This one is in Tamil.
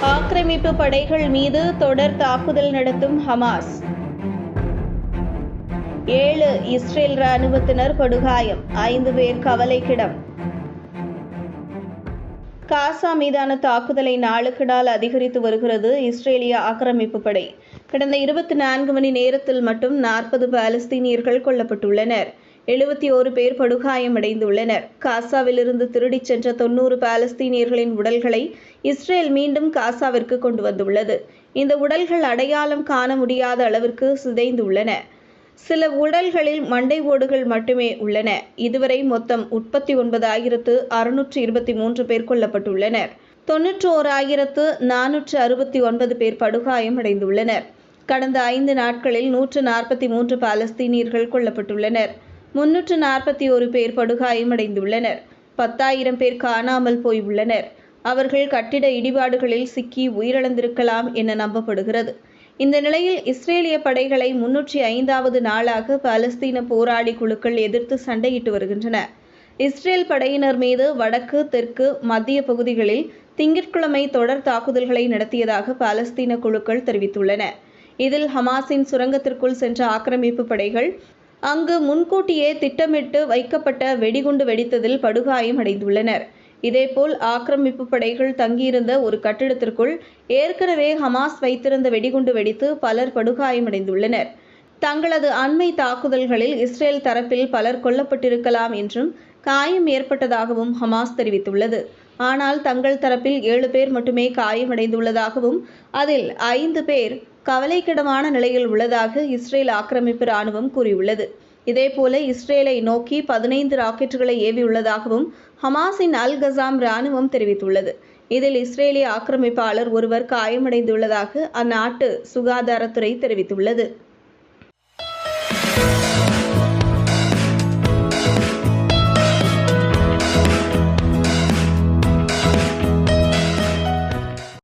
ஆக்கிரமிப்பு படைகள் மீது தொடர் தாக்குதல் நடத்தும் ஹமாஸ். ஏழு இஸ்ரேல் ராணுவத்தினர் படுகாயம். ஐந்து பேர் கவலைக்கிடம். காசா மீதான தாக்குதலை நாளுக்கு நாள் அதிகரித்து வருகிறது இஸ்ரேலிய ஆக்கிரமிப்பு படை. கடந்த இருபத்தி நான்கு மணி நேரத்தில் மட்டும் நாற்பது பாலஸ்தீனியர்கள் கொல்லப்பட்டுள்ளனர். எழுபத்தி ஓரு பேர் படுகாயமடைந்துள்ளனர். காசாவிலிருந்து திருடிச் சென்ற தொன்னூறு பாலஸ்தீனியர்களின் உடல்களை இஸ்ரேல் மீண்டும் காசாவிற்கு கொண்டு வந்துள்ளது. இந்த உடல்கள் அடையாளம் காண முடியாத அளவிற்கு சிதைந்துள்ளன. சில உடல்களில் மண்டை ஓடுகள் மட்டுமே உள்ளன. இதுவரை மொத்தம் முப்பத்தி ஒன்பதாயிரத்து அறுநூற்று இருபத்தி மூன்று பேர் கொல்லப்பட்டுள்ளனர். ஓர் ஆயிரத்து நானூற்று அறுபத்தி ஒன்பது பேர் படுகாயமடைந்துள்ளனர். கடந்த ஐந்து நாட்களில் நூற்று நாற்பத்தி மூன்று பாலஸ்தீனியர்கள் கொல்லப்பட்டுள்ளனர். முன்னூற்று நாற்பத்தி ஒரு பேர் படுகாயமடைந்துள்ளனர். பத்தாயிரம் பேர் காணாமல் போய் உள்ளனர் அவர்கள் கட்டிட இடிபாடுகளில் சிக்கி உயிரிழந்திருக்கலாம் என நம்பப்படுகிறது. இந்த நிலையில் இஸ்ரேலிய படைகளை முன்னூற்றி ஐந்தாவது நாளாக பாலஸ்தீன போராளி குழுக்கள் எதிர்த்து சண்டையிட்டு வருகின்றன. இஸ்ரேல் படையினர் மீது வடக்கு தெற்கு மத்திய பகுதிகளில் திங்கட்கிழமை தொடர் தாக்குதல்களை நடத்தியதாக பாலஸ்தீன குழுக்கள் தெரிவித்துள்ளன. இதில் ஹமாஸின் சுரங்கத்திற்குள் சென்ற ஆக்கிரமிப்பு படைகள் அங்கு முன்கூட்டியே திட்டமிட்டு வைக்கப்பட்ட வெடிகுண்டு வெடித்ததில் படுகாயம் அடைந்துள்ளனர். இதேபோல் ஆக்கிரமிப்பு படைகள் தங்கியிருந்த ஒரு கட்டிடத்திற்குள் ஏற்கனவே ஹமாஸ் வைத்திருந்த வெடிகுண்டு வெடித்து பலர் படுகாயமடைந்துள்ளனர் தங்களது அண்மை தாக்குதல்களில் இஸ்ரேல் தரப்பில் பலர் கொல்லப்பட்டிருக்கலாம் என்றும் காயம் ஏற்பட்டதாகவும் ஹமாஸ் தெரிவித்துள்ளது. ஆனால் தங்கள் தரப்பில் ஏழு பேர் மட்டுமே காயமடைந்துள்ளதாகவும் அதில் ஐந்து பேர் கவலைக்கிடமான நிலையில் உள்ளதாக இஸ்ரேல் ஆக்கிரமிப்பு ராணுவம் கூறியுள்ளது. இதேபோல இஸ்ரேலை நோக்கி பதினைந்து ராக்கெட்டுகளை ஏவியுள்ளதாகவும் ஹமாஸின் அல் கசாம் ராணுவம் தெரிவித்துள்ளது. இதில் இஸ்ரேலிய ஆக்கிரமிப்பாளர் ஒருவர் காயமடைந்துள்ளதாக அந்நாட்டு சுகாதாரத்துறை தெரிவித்துள்ளது.